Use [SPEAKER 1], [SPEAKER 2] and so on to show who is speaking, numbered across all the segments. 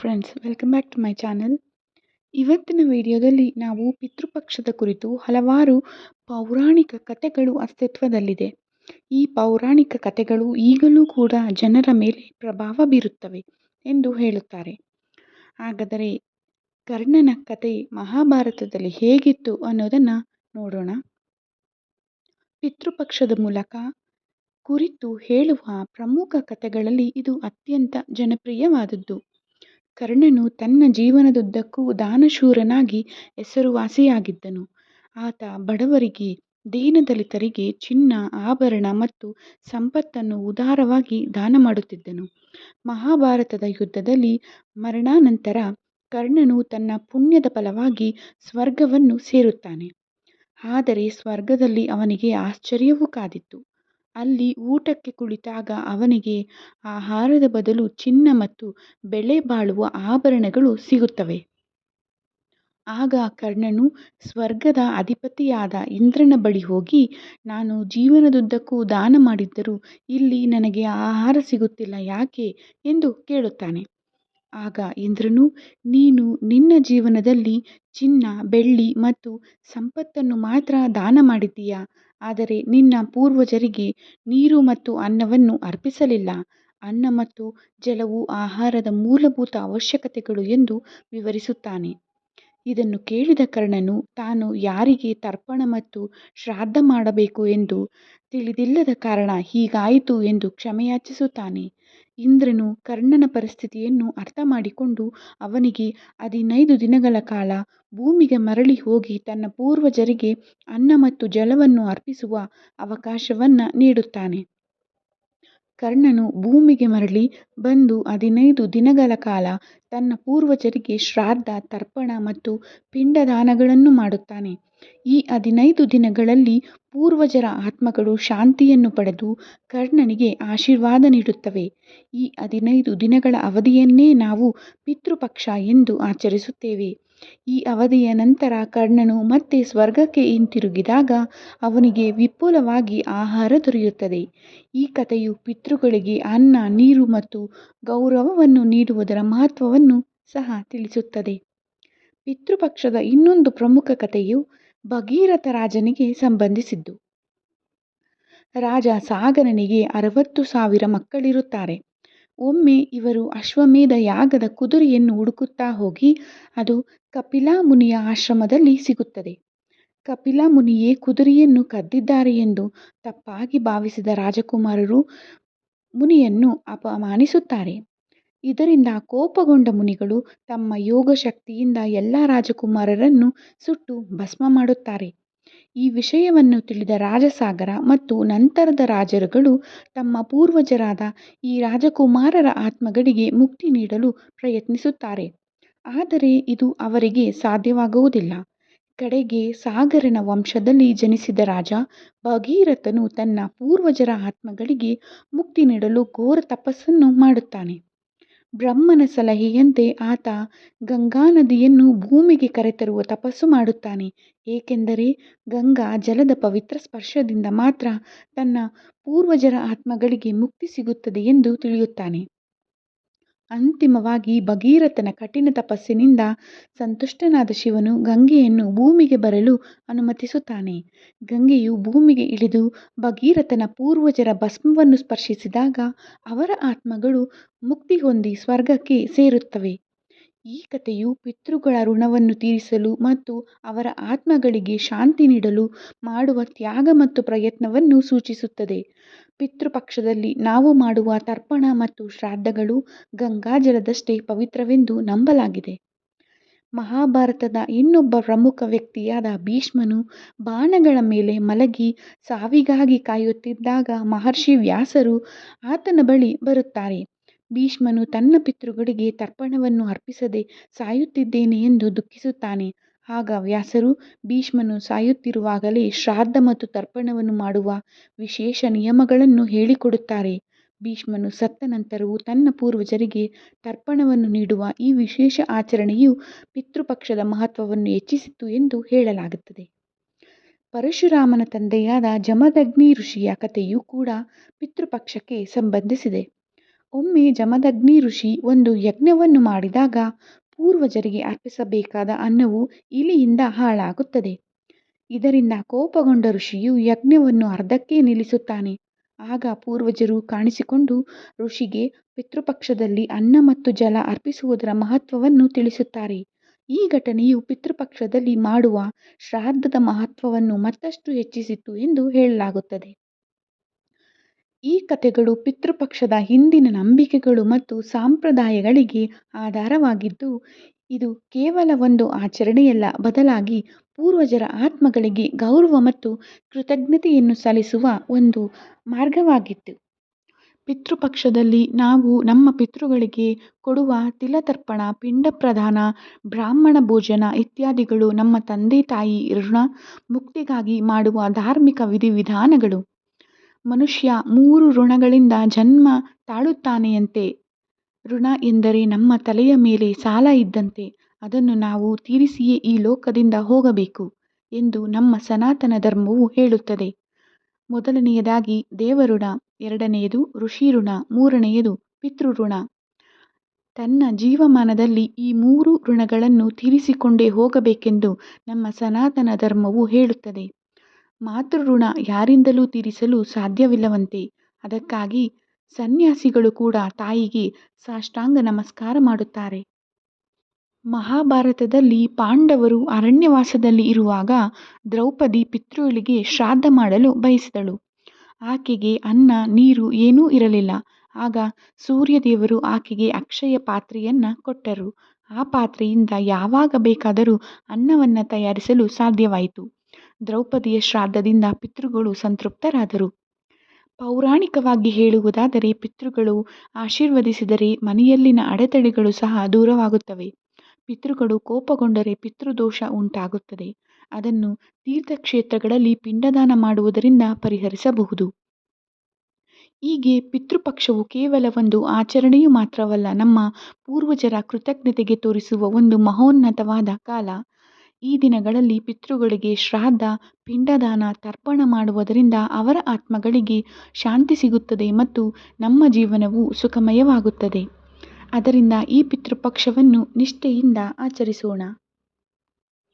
[SPEAKER 1] Friends welcome back to my channel ಇವತ್ತಿನ ವಿಡಿಯೋದಲ್ಲಿ ನಾವು ಪಿತೃಪಕ್ಷದ ಕುರಿತು ಹಲವಾರು ಪೌರಾಣಿಕ ಕಥೆಗಳು ಅಸ್ತಿತ್ವದಲ್ಲಿದೆ. ಈ ಪೌರಾಣಿಕ ಕಥೆಗಳು ಈಗಲೂ ಕೂಡ ಜನರ ಮೇಲೆ ಪ್ರಭಾವ ಬೀರುತ್ತವೆ ಎಂದು ಹೇಳುತ್ತಾರೆ. ಹಾಗಾದರೆ ಕರ್ಣನ ಕತೆ ಮಹಾಭಾರತದಲ್ಲಿ ಹೇಗಿತ್ತು ಅನ್ನೋದನ್ನು ನೋಡೋಣ. ಪಿತೃಪಕ್ಷದ ಮೂಲಕ ಕುರಿತು ಹೇಳುವ ಪ್ರಮುಖ ಕಥೆಗಳಲ್ಲಿ ಇದು ಅತ್ಯಂತ ಜನಪ್ರಿಯವಾದದ್ದು. ಕರ್ಣನು ತನ್ನ ಜೀವನದುದ್ದಕ್ಕೂ ದಾನಶೂರನಾಗಿ ಹೆಸರುವಾಸಿಯಾಗಿದ್ದನು. ಆತ ಬಡವರಿಗೆ, ದೀನದಲಿತರಿಗೆ ಚಿನ್ನ, ಆಭರಣ ಮತ್ತು ಸಂಪತ್ತನ್ನು ಉದಾರವಾಗಿ ದಾನ ಮಾಡುತ್ತಿದ್ದನು ಮಹಾಭಾರತದ ಯುದ್ಧದಲ್ಲಿ ಮರಣಾನಂತರ ಕರ್ಣನು ತನ್ನ ಪುಣ್ಯದ ಫಲವಾಗಿ ಸ್ವರ್ಗವನ್ನು ಸೇರುತ್ತಾನೆ. ಆದರೆ ಸ್ವರ್ಗದಲ್ಲಿ ಅವನಿಗೆ ಆಶ್ಚರ್ಯವೂ ಕಾದಿತ್ತು. ಅಲ್ಲಿ ಊಟಕ್ಕೆ ಕುಳಿತಾಗ ಅವನಿಗೆ ಆಹಾರದ ಬದಲು ಚಿನ್ನ ಮತ್ತು ಬೆಳೆ ಬಾಳುವ ಆಭರಣಗಳು ಸಿಗುತ್ತವೆ. ಆಗ ಕರ್ಣನು ಸ್ವರ್ಗದ ಅಧಿಪತಿಯಾದ ಇಂದ್ರನ ಬಳಿ ಹೋಗಿ, ನಾನು ಜೀವನದುದ್ದಕ್ಕೂ ದಾನ ಮಾಡಿದ್ದರೂ ಇಲ್ಲಿ ನನಗೆ ಆಹಾರ ಸಿಗುತ್ತಿಲ್ಲ ಯಾಕೆ? ಎಂದು ಕೇಳುತ್ತಾನೆ. ಆಗ ಇಂದ್ರನು, ನೀನು ನಿನ್ನ ಜೀವನದಲ್ಲಿ ಚಿನ್ನ, ಬೆಳ್ಳಿ ಮತ್ತು ಸಂಪತ್ತನ್ನು ಮಾತ್ರ ದಾನ ಮಾಡಿದ್ದೀಯಾ? ಆದರೆ ನಿನ್ನ ಪೂರ್ವಜರಿಗೆ ನೀರು ಮತ್ತು ಅನ್ನವನ್ನು ಅರ್ಪಿಸಲಿಲ್ಲ. ಅನ್ನ ಮತ್ತು ಜಲವು ಆಹಾರದ ಮೂಲಭೂತ ಅವಶ್ಯಕತೆಗಳು ಎಂದು ವಿವರಿಸುತ್ತಾನೆ. ಇದನ್ನು ಕೇಳಿದ ಕರ್ಣನು, ತಾನು ಯಾರಿಗೆ ತರ್ಪಣ ಮತ್ತು ಶ್ರಾದ್ದ ಮಾಡಬೇಕು ಎಂದು ತಿಳಿದಿಲ್ಲದ ಕಾರಣ ಹೀಗಾಯಿತು ಎಂದು ಕ್ಷಮೆಯಾಚಿಸುತ್ತಾನೆ. ಇಂದ್ರನು ಕರ್ಣನ ಪರಿಸ್ಥಿತಿಯನ್ನು ಅರ್ಥ ಮಾಡಿಕೊಂಡು ಅವನಿಗೆ ಹದಿನೈದು ದಿನಗಳ ಕಾಲ ಭೂಮಿಗೆ ಮರಳಿ ಹೋಗಿ ತನ್ನ ಪೂರ್ವಜರಿಗೆ ಅನ್ನ ಮತ್ತು ಜಲವನ್ನು ಅರ್ಪಿಸುವ ಅವಕಾಶವನ್ನು ನೀಡುತ್ತಾನೆ. ಕರ್ಣನು ಭೂಮಿಗೆ ಮರಳಿ ಬಂದು ಹದಿನೈದು ದಿನಗಳ ಕಾಲ ತನ್ನ ಪೂರ್ವಜರಿಗೆ ಶ್ರಾದ್ಧ ತರ್ಪಣ ಮತ್ತು ಪಿಂಡದಾನಗಳನ್ನು ಮಾಡುತ್ತಾನೆ. ಈ ಹದಿನೈದು ದಿನಗಳಲ್ಲಿ ಪೂರ್ವಜರ ಆತ್ಮಗಳು ಶಾಂತಿಯನ್ನು ಪಡೆದು ಕರ್ಣನಿಗೆ ಆಶೀರ್ವಾದ ನೀಡುತ್ತವೆ. ಈ ಹದಿನೈದು ದಿನಗಳ ಅವಧಿಯನ್ನೇ ನಾವು ಪಿತೃಪಕ್ಷ ಎಂದು ಆಚರಿಸುತ್ತೇವೆ. ಈ ಅವಧಿಯ ನಂತರ ಕರ್ಣನು ಮತ್ತೆ ಸ್ವರ್ಗಕ್ಕೆ ಹಿಂತಿರುಗಿದಾಗ ಅವನಿಗೆ ವಿಪುಲವಾಗಿ ಆಹಾರ ದೊರೆಯುತ್ತದೆ. ಈ ಕಥೆಯು ಪಿತೃಗಳಿಗೆ ಅನ್ನ, ನೀರು ಮತ್ತು ಗೌರವವನ್ನು ನೀಡುವುದರ ಮಹತ್ವವನ್ನು ಸಹ ತಿಳಿಸುತ್ತದೆ. ಪಿತೃಪಕ್ಷದ ಇನ್ನೊಂದು ಪ್ರಮುಖ ಕಥೆಯು ಭಗೀರಥ ರಾಜನಿಗೆ ಸಂಬಂಧಿಸಿದ್ದು. ರಾಜ ಸಾಗರನಿಗೆ ಅರವತ್ತು ಸಾವಿರ ಮಕ್ಕಳಿರುತ್ತಾರೆ. ಒಮ್ಮೆ ಇವರು ಅಶ್ವಮೇಧ ಯಾಗದ ಕುದುರೆಯನ್ನು ಹುಡುಕುತ್ತಾ ಹೋಗಿ ಅದು ಕಪಿಲಾ ಮುನಿಯ ಆಶ್ರಮದಲ್ಲಿ ಸಿಗುತ್ತದೆ. ಕಪಿಲಾ ಮುನಿಯೇ ಕುದುರೆಯನ್ನು ಕದ್ದಿದ್ದಾರೆ ಎಂದು ತಪ್ಪಾಗಿ ಭಾವಿಸಿದ ರಾಜಕುಮಾರರು ಮುನಿಯನ್ನು ಅಪಮಾನಿಸುತ್ತಾರೆ. ಇದರಿಂದ ಕೋಪಗೊಂಡ ಮುನಿಗಳು ತಮ್ಮ ಯೋಗ ಶಕ್ತಿಯಿಂದ ಎಲ್ಲ ರಾಜಕುಮಾರರನ್ನು ಸುಟ್ಟು ಭಸ್ಮ ಮಾಡುತ್ತಾರೆ. ಈ ವಿಷಯವನ್ನು ತಿಳಿದ ರಾಜಸಾಗರ ಮತ್ತು ನಂತರದ ರಾಜರುಗಳು ತಮ್ಮ ಪೂರ್ವಜರಾದ ಈ ರಾಜಕುಮಾರರ ಆತ್ಮಗಳಿಗೆ ಮುಕ್ತಿ ನೀಡಲು ಪ್ರಯತ್ನಿಸುತ್ತಾರೆ. ಆದರೆ ಇದು ಅವರಿಗೆ ಸಾಧ್ಯವಾಗುವುದಿಲ್ಲ. ಕಡೆಗೆ ಸಾಗರನ ವಂಶದಲ್ಲಿ ಜನಿಸಿದ ರಾಜ ಭಗೀರಥನು ತನ್ನ ಪೂರ್ವಜರ ಆತ್ಮಗಳಿಗೆ ಮುಕ್ತಿ ನೀಡಲು ಘೋರ ತಪಸ್ಸನ್ನು ಮಾಡುತ್ತಾನೆ. ಬ್ರಹ್ಮನ ಸಲಹೆಯಂತೆ ಆತ ಗಂಗಾ ನದಿಯನ್ನು ಭೂಮಿಗೆ ಕರೆತರುವ ತಪಸ್ಸು ಮಾಡುತ್ತಾನೆ. ಏಕೆಂದರೆ ಗಂಗಾ ಜಲದ ಪವಿತ್ರ ಸ್ಪರ್ಶದಿಂದ ಮಾತ್ರ ತನ್ನ ಪೂರ್ವಜರ ಆತ್ಮಗಳಿಗೆ ಮುಕ್ತಿ ಸಿಗುತ್ತದೆ ಎಂದು ತಿಳಿಯುತ್ತಾನೆ. ಅಂತಿಮವಾಗಿ ಭಗೀರಥನ ಕಠಿಣ ತಪಸ್ಸಿನಿಂದ ಸಂತುಷ್ಟನಾದ ಶಿವನು ಗಂಗೆಯನ್ನು ಭೂಮಿಗೆ ಬರಲು ಅನುಮತಿಸುತ್ತಾನೆ. ಗಂಗೆಯು ಭೂಮಿಗೆ ಇಳಿದು ಭಗೀರಥನ ಪೂರ್ವಜರ ಭಸ್ಮವನ್ನು ಸ್ಪರ್ಶಿಸಿದಾಗ ಅವರ ಆತ್ಮಗಳು ಮುಕ್ತಿ ಹೊಂದಿ ಸ್ವರ್ಗಕ್ಕೆ ಸೇರುತ್ತವೆ. ಈ ಕಥೆಯು ಪಿತೃಗಳ ಋಣವನ್ನು ತೀರಿಸಲು ಮತ್ತು ಅವರ ಆತ್ಮಗಳಿಗೆ ಶಾಂತಿ ನೀಡಲು ಮಾಡುವ ತ್ಯಾಗ ಮತ್ತು ಪ್ರಯತ್ನವನ್ನು ಸೂಚಿಸುತ್ತದೆ. ಪಿತೃಪಕ್ಷದಲ್ಲಿ ನಾವು ಮಾಡುವ ತರ್ಪಣ ಮತ್ತು ಶ್ರಾದ್ದಗಳು ಗಂಗಾಜಲದಷ್ಟೇ ಪವಿತ್ರವೆಂದು ನಂಬಲಾಗಿದೆ. ಮಹಾಭಾರತದ ಇನ್ನೊಬ್ಬ ಪ್ರಮುಖ ವ್ಯಕ್ತಿಯಾದ ಭೀಷ್ಮನು ಬಾಣಗಳ ಮೇಲೆ ಮಲಗಿ ಸಾವಿಗಾಗಿ ಕಾಯುತ್ತಿದ್ದಾಗ ಮಹರ್ಷಿ ವ್ಯಾಸರು ಆತನ ಬಳಿ ಬರುತ್ತಾರೆ. ಭೀಷ್ಮನು ತನ್ನ ಪಿತೃಗಳಿಗೆ ತರ್ಪಣವನ್ನು ಅರ್ಪಿಸದೆ ಸಾಯುತ್ತಿದ್ದೇನೆ ಎಂದು ದುಃಖಿಸುತ್ತಾನೆ. ಆಗ ವ್ಯಾಸರು ಭೀಷ್ಮನು ಸಾಯುತ್ತಿರುವಾಗಲೇ ಶ್ರಾದ್ಧ ಮತ್ತು ತರ್ಪಣವನ್ನು ಮಾಡುವ ವಿಶೇಷ ನಿಯಮಗಳನ್ನು ಹೇಳಿಕೊಡುತ್ತಾರೆ. ಭೀಷ್ಮನು ಸತ್ತ ನಂತರವೂ ತನ್ನ ಪೂರ್ವಜರಿಗೆ ತರ್ಪಣವನ್ನು ನೀಡುವ ಈ ವಿಶೇಷ ಆಚರಣೆಯು ಪಿತೃಪಕ್ಷದ ಮಹತ್ವವನ್ನು ಹೆಚ್ಚಿಸಿತು ಎಂದು ಹೇಳಲಾಗುತ್ತದೆ. ಪರಶುರಾಮನ ತಂದೆಯಾದ ಜಮದಗ್ನಿ ಋಷಿಯ ಕಥೆಯೂ ಕೂಡ ಪಿತೃಪಕ್ಷಕ್ಕೆ ಸಂಬಂಧಿಸಿದೆ. ಒಮ್ಮೆ ಜಮದಗ್ನಿ ಋಷಿ ಒಂದು ಯಜ್ಞವನ್ನು ಮಾಡಿದಾಗ ಪೂರ್ವಜರಿಗೆ ಅರ್ಪಿಸಬೇಕಾದ ಅನ್ನವು ಇಲಿಯಿಂದ ಹಾಳಾಗುತ್ತದೆ. ಇದರಿಂದ ಕೋಪಗೊಂಡ ಋಷಿಯು ಯಜ್ಞವನ್ನು ಅರ್ಧಕ್ಕೆ ನಿಲ್ಲಿಸುತ್ತಾನೆ. ಆಗ ಪೂರ್ವಜರು ಕಾಣಿಸಿಕೊಂಡು ಋಷಿಗೆ ಪಿತೃಪಕ್ಷದಲ್ಲಿ ಅನ್ನ ಮತ್ತು ಜಲ ಅರ್ಪಿಸುವುದರ ಮಹತ್ವವನ್ನು ತಿಳಿಸುತ್ತಾರೆ. ಈ ಘಟನೆಯು ಪಿತೃಪಕ್ಷದಲ್ಲಿ ಮಾಡುವ ಶ್ರಾದ್ದದ ಮಹತ್ವವನ್ನು ಮತ್ತಷ್ಟು ಹೆಚ್ಚಿಸಿತು ಎಂದು ಹೇಳಲಾಗುತ್ತದೆ. ಈ ಕಥೆಗಳು ಪಿತೃಪಕ್ಷದ ಹಿಂದಿನ ನಂಬಿಕೆಗಳು ಮತ್ತು ಸಂಪ್ರದಾಯಗಳಿಗೆ ಆಧಾರವಾಗಿದ್ದು, ಇದು ಕೇವಲ ಒಂದು ಆಚರಣೆಯಲ್ಲ, ಬದಲಾಗಿ ಪೂರ್ವಜರ ಆತ್ಮಗಳಿಗೆ ಗೌರವ ಮತ್ತು ಕೃತಜ್ಞತೆಯನ್ನು ಸಲ್ಲಿಸುವ ಒಂದು ಮಾರ್ಗವಾಗಿತ್ತು. ಪಿತೃಪಕ್ಷದಲ್ಲಿ ನಾವು ನಮ್ಮ ಪಿತೃಗಳಿಗೆ ಕೊಡುವ ತಿಲತರ್ಪಣ ಪಿಂಡ ಪ್ರಧಾನ ಬ್ರಾಹ್ಮಣ ಭೋಜನ ಇತ್ಯಾದಿಗಳು ನಮ್ಮ ತಂದೆ ತಾಯಿ ಋಣ, ಮುಕ್ತಿಗಾಗಿ ಮಾಡುವ ಧಾರ್ಮಿಕ ವಿಧಿವಿಧಾನಗಳು. ಮನುಷ್ಯ ಮೂರು ಋಣಗಳಿಂದ ಜನ್ಮ ತಾಳುತ್ತಾನೆಯಂತೆ. ಋಣ ಎಂದರೆ ನಮ್ಮ ತಲೆಯ ಮೇಲೆ ಸಾಲ ಇದ್ದಂತೆ, ಅದನ್ನು ನಾವು ತೀರಿಸಿಯೇ ಈ ಲೋಕದಿಂದ ಹೋಗಬೇಕು ಎಂದು ನಮ್ಮ ಸನಾತನ ಧರ್ಮವು ಹೇಳುತ್ತದೆ. ಮೊದಲನೆಯದಾಗಿ ದೇವಋಣ, ಎರಡನೆಯದು ಋಷಿ ಋಣ ಮೂರನೆಯದು ಪಿತೃಋಣ. ತನ್ನ ಜೀವಮಾನದಲ್ಲಿ ಈ ಮೂರು ಋಣಗಳನ್ನು ತೀರಿಸಿಕೊಂಡೇ ಹೋಗಬೇಕೆಂದು ನಮ್ಮ ಸನಾತನ ಧರ್ಮವು ಹೇಳುತ್ತದೆ. ಮಾತೃಋಣ ಯಾರಿಂದಲೂ ತೀರಿಸಲು ಸಾಧ್ಯವಿಲ್ಲವಂತೆ. ಅದಕ್ಕಾಗಿ ಸನ್ಯಾಸಿಗಳು ಕೂಡ ತಾಯಿಗೆ ಸಾಷ್ಟಾಂಗ ನಮಸ್ಕಾರ ಮಾಡುತ್ತಾರೆ. ಮಹಾಭಾರತದಲ್ಲಿ ಪಾಂಡವರು ಅರಣ್ಯವಾಸದಲ್ಲಿ ಇರುವಾಗ ದ್ರೌಪದಿ ಪಿತೃಳಿಗೆ ಶ್ರಾದ್ದ ಮಾಡಲು ಬಯಸಿದಳು. ಆಕೆಗೆ ಅನ್ನ, ನೀರು ಏನೂ ಇರಲಿಲ್ಲ. ಆಗ ಸೂರ್ಯದೇವರು ಆಕೆಗೆ ಅಕ್ಷಯ ಪಾತ್ರೆಯನ್ನು ಕೊಟ್ಟರು. ಆ ಪಾತ್ರೆಯಿಂದ ಯಾವಾಗ ಬೇಕಾದರೂ ಅನ್ನವನ್ನು ತಯಾರಿಸಲು ಸಾಧ್ಯವಾಯಿತು. ದ್ರೌಪದಿಯ ಶ್ರಾದ್ದದಿಂದ ಪಿತೃಗಳು ಸಂತೃಪ್ತರಾದರು. ಪೌರಾಣಿಕವಾಗಿ ಹೇಳುವುದಾದರೆ ಪಿತೃಗಳು ಆಶೀರ್ವದಿಸಿದರೆ ಮನೆಯಲ್ಲಿನ ಅಡೆತಡೆಗಳು ಸಹ ದೂರವಾಗುತ್ತವೆ. ಪಿತೃಗಳು ಕೋಪಗೊಂಡರೆ ಪಿತೃದೋಷ ಉಂಟಾಗುತ್ತದೆ. ಅದನ್ನು ತೀರ್ಥಕ್ಷೇತ್ರಗಳಲ್ಲಿ ಪಿಂಡದಾನ ಮಾಡುವುದರಿಂದ ಪರಿಹರಿಸಬಹುದು. ಹೀಗೆ ಪಿತೃಪಕ್ಷವು ಕೇವಲ ಒಂದು ಆಚರಣೆಯು ಮಾತ್ರವಲ್ಲ, ನಮ್ಮ ಪೂರ್ವಜರ ಕೃತಜ್ಞತೆಗೆ ತೋರಿಸುವ ಒಂದು ಮಹೋನ್ನತವಾದ ಕಾಲ. ಈ ದಿನಗಳಲ್ಲಿ ಪಿತೃಗಳಿಗೆ ಶ್ರಾದ್ಧ ಪಿಂಡದಾನ, ತರ್ಪಣ ಮಾಡುವುದರಿಂದ ಅವರ ಆತ್ಮಗಳಿಗೆ ಶಾಂತಿ ಸಿಗುತ್ತದೆ ಮತ್ತು ನಮ್ಮ ಜೀವನವು ಸುಖಮಯವಾಗುತ್ತದೆ. ಅದರಿಂದ ಈ ಪಿತೃಪಕ್ಷವನ್ನು ನಿಷ್ಠೆಯಿಂದ ಆಚರಿಸೋಣ.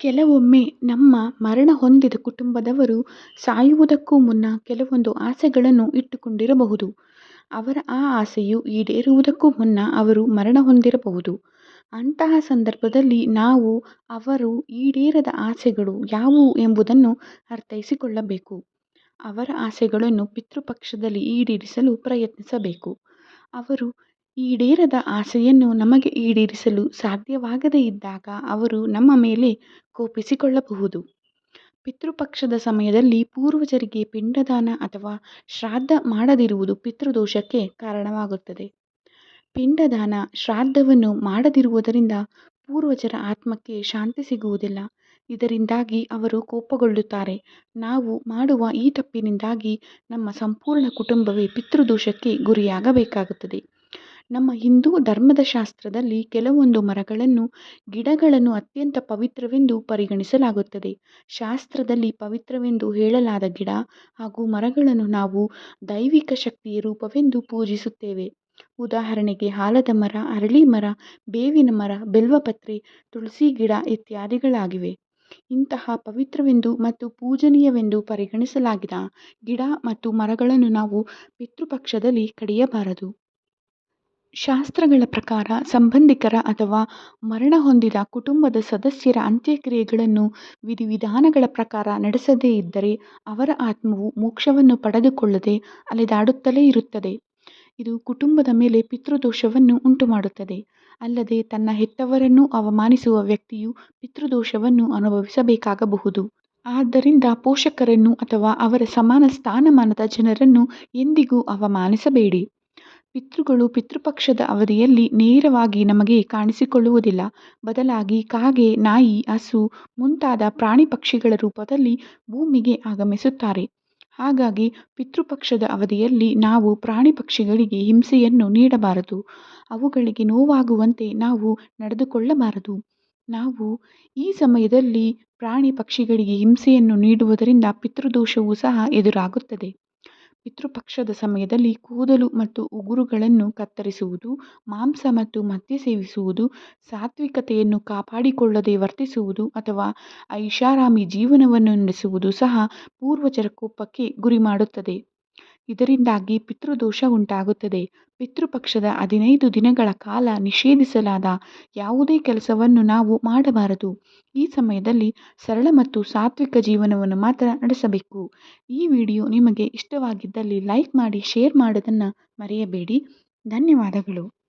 [SPEAKER 1] ಕೆಲವೊಮ್ಮೆ ನಮ್ಮ ಮರಣ ಹೊಂದಿದ ಕುಟುಂಬದವರು ಸಾಯುವುದಕ್ಕೂ ಮುನ್ನ ಕೆಲವೊಂದು ಆಸೆಗಳನ್ನು ಇಟ್ಟುಕೊಂಡಿರಬಹುದು. ಅವರ ಆ ಆಸೆಯು ಈಡೇರುವುದಕ್ಕೂ ಮುನ್ನ ಅವರು ಮರಣ ಹೊಂದಿರಬಹುದು. ಅಂತಹ ಸಂದರ್ಭದಲ್ಲಿ ನಾವು, ಅವರು ಈಡೇರದ ಆಸೆಗಳು ಯಾವುವು ಎಂಬುದನ್ನು ಅರ್ಥೈಸಿಕೊಳ್ಳಬೇಕು. ಅವರ ಆಸೆಗಳನ್ನು ಪಿತೃಪಕ್ಷದಲ್ಲಿ ಈಡೇರಿಸಲು ಪ್ರಯತ್ನಿಸಬೇಕು. ಅವರು ಈಡೇರದ ಆಸೆಯನ್ನು ನಮಗೆ ಈಡೇರಿಸಲು ಸಾಧ್ಯವಾಗದೇ ಇದ್ದಾಗ ಅವರು ನಮ್ಮ ಮೇಲೆ ಕೋಪಿಸಿಕೊಳ್ಳಬಹುದು. ಪಿತೃಪಕ್ಷದ ಸಮಯದಲ್ಲಿ ಪೂರ್ವಜರಿಗೆ ಪಿಂಡದಾನ ಅಥವಾ ಶ್ರಾದ್ದ ಮಾಡದಿರುವುದು ಪಿತೃದೋಷಕ್ಕೆ ಕಾರಣವಾಗುತ್ತದೆ. ಪಿಂಡದಾನ ಶ್ರಾದ್ಧವನ್ನು ಮಾಡದಿರುವುದರಿಂದ ಪೂರ್ವಜರ ಆತ್ಮಕ್ಕೆ ಶಾಂತಿ ಸಿಗುವುದಿಲ್ಲ. ಇದರಿಂದಾಗಿ ಅವರು ಕೋಪಗೊಳ್ಳುತ್ತಾರೆ. ನಾವು ಮಾಡುವ ಈ ತಪ್ಪಿನಿಂದಾಗಿ ನಮ್ಮ ಸಂಪೂರ್ಣ ಕುಟುಂಬವೇ ಪಿತೃದೋಷಕ್ಕೆ ಗುರಿಯಾಗಬೇಕಾಗುತ್ತದೆ. ನಮ್ಮ ಹಿಂದೂ ಧರ್ಮದ ಶಾಸ್ತ್ರದಲ್ಲಿ ಕೆಲವೊಂದು ಮರಗಳನ್ನು, ಗಿಡಗಳನ್ನು ಅತ್ಯಂತ ಪವಿತ್ರವೆಂದು ಪರಿಗಣಿಸಲಾಗುತ್ತದೆ. ಶಾಸ್ತ್ರದಲ್ಲಿ ಪವಿತ್ರವೆಂದು ಹೇಳಲಾದ ಗಿಡ ಹಾಗೂ ಮರಗಳನ್ನು ನಾವು ದೈವಿಕ ಶಕ್ತಿಯ ರೂಪವೆಂದು ಪೂಜಿಸುತ್ತೇವೆ. ಉದಾಹರಣೆಗೆ ಆಲದ ಮರ, ಅರಳಿ ಮರ, ಬೇವಿನ ಮರ, ಬಿಲ್ವಪತ್ರೆ, ತುಳಸಿ ಗಿಡ ಇತ್ಯಾದಿಗಳಾಗಿವೆ. ಇಂತಹ ಪವಿತ್ರವೆಂದು ಮತ್ತು ಪೂಜನೀಯವೆಂದು ಪರಿಗಣಿಸಲಾಗಿದ ಗಿಡ ಮತ್ತು ಮರಗಳನ್ನು ನಾವು ಪಿತೃಪಕ್ಷದಲ್ಲಿ ಕಡಿಯಬಾರದು. ಶಾಸ್ತ್ರಗಳ ಪ್ರಕಾರ ಸಂಬಂಧಿಕರ ಅಥವಾ ಮರಣ ಹೊಂದಿದ ಕುಟುಂಬದ ಸದಸ್ಯರ ಅಂತ್ಯಕ್ರಿಯೆಗಳನ್ನು ವಿಧಿವಿಧಾನಗಳ ಪ್ರಕಾರ ನಡೆಸದೇ ಇದ್ದರೆ ಅವರ ಆತ್ಮವು ಮೋಕ್ಷವನ್ನು ಪಡೆದುಕೊಳ್ಳದೆ ಅಲೆದಾಡುತ್ತಲೇ ಇರುತ್ತದೆ. ಇದು ಕುಟುಂಬದ ಮೇಲೆ ಪಿತೃದೋಷವನ್ನು ಉಂಟುಮಾಡುತ್ತದೆ. ಅಲ್ಲದೆ ತನ್ನ ಹೆತ್ತವರನ್ನು ಅವಮಾನಿಸುವ ವ್ಯಕ್ತಿಯು ಪಿತೃದೋಷವನ್ನು ಅನುಭವಿಸಬೇಕಾಗಬಹುದು. ಆದ್ದರಿಂದ ಪೋಷಕರನ್ನು ಅಥವಾ ಅವರ ಸಮಾನ ಸ್ಥಾನಮಾನದ ಜನರನ್ನು ಎಂದಿಗೂ ಅವಮಾನಿಸಬೇಡಿ. ಪಿತೃಗಳು ಪಿತೃಪಕ್ಷದ ಅವಧಿಯಲ್ಲಿ ನೇರವಾಗಿ ನಮಗೆ ಕಾಣಿಸಿಕೊಳ್ಳುವುದಿಲ್ಲ. ಬದಲಾಗಿ ಕಾಗೆ, ನಾಯಿ, ಹಸು ಮುಂತಾದ ಪ್ರಾಣಿ ಪಕ್ಷಿಗಳ ರೂಪದಲ್ಲಿ ಭೂಮಿಗೆ ಆಗಮಿಸುತ್ತಾರೆ. ಹಾಗಾಗಿ ಪಿತೃಪಕ್ಷದ ಅವಧಿಯಲ್ಲಿ ನಾವು ಪ್ರಾಣಿ ಪಕ್ಷಿಗಳಿಗೆ ಹಿಂಸೆಯನ್ನು ನೀಡಬಾರದು. ಅವುಗಳಿಗೆ ನೋವಾಗುವಂತೆ ನಾವು ನಡೆದುಕೊಳ್ಳಬಾರದು. ನಾವು ಈ ಸಮಯದಲ್ಲಿ ಪ್ರಾಣಿ ಪಕ್ಷಿಗಳಿಗೆ ಹಿಂಸೆಯನ್ನು ನೀಡುವುದರಿಂದ ಪಿತೃದೋಷವೂ ಸಹ ಎದುರಾಗುತ್ತದೆ. ಪಿತೃಪಕ್ಷದ ಸಮಯದಲ್ಲಿ ಕೂದಲು ಮತ್ತು ಉಗುರುಗಳನ್ನು ಕತ್ತರಿಸುವುದು, ಮಾಂಸ ಮತ್ತು ಮದ್ಯ ಸೇವಿಸುವುದು, ಸಾತ್ವಿಕತೆಯನ್ನು ಕಾಪಾಡಿಕೊಳ್ಳದೆ ವರ್ತಿಸುವುದು ಅಥವಾ ಐಷಾರಾಮಿ ಜೀವನವನ್ನು ನಡೆಸುವುದು ಸಹ ಪೂರ್ವಜರ ಕೋಪಕ್ಕೆ ಗುರಿಮಾಡುತ್ತದೆ. ಇದರಿಂದಾಗಿ ಪಿತೃದೋಷ ಉಂಟಾಗುತ್ತದೆ. ಪಿತೃಪಕ್ಷದ ಹದಿನೈದು ದಿನಗಳ ಕಾಲ ನಿಷೇಧಿಸಲಾದ ಯಾವುದೇ ಕೆಲಸವನ್ನು ನಾವು ಮಾಡಬಾರದು. ಈ ಸಮಯದಲ್ಲಿ ಸರಳ ಮತ್ತು ಸಾತ್ವಿಕ ಜೀವನವನ್ನು ಮಾತ್ರ ನಡೆಸಬೇಕು. ಈ ವಿಡಿಯೋ ನಿಮಗೆ ಇಷ್ಟವಾಗಿದ್ದಲ್ಲಿ ಲೈಕ್ ಮಾಡಿ, ಶೇರ್ ಮಾಡೋದನ್ನು ಮರೆಯಬೇಡಿ. ಧನ್ಯವಾದಗಳು.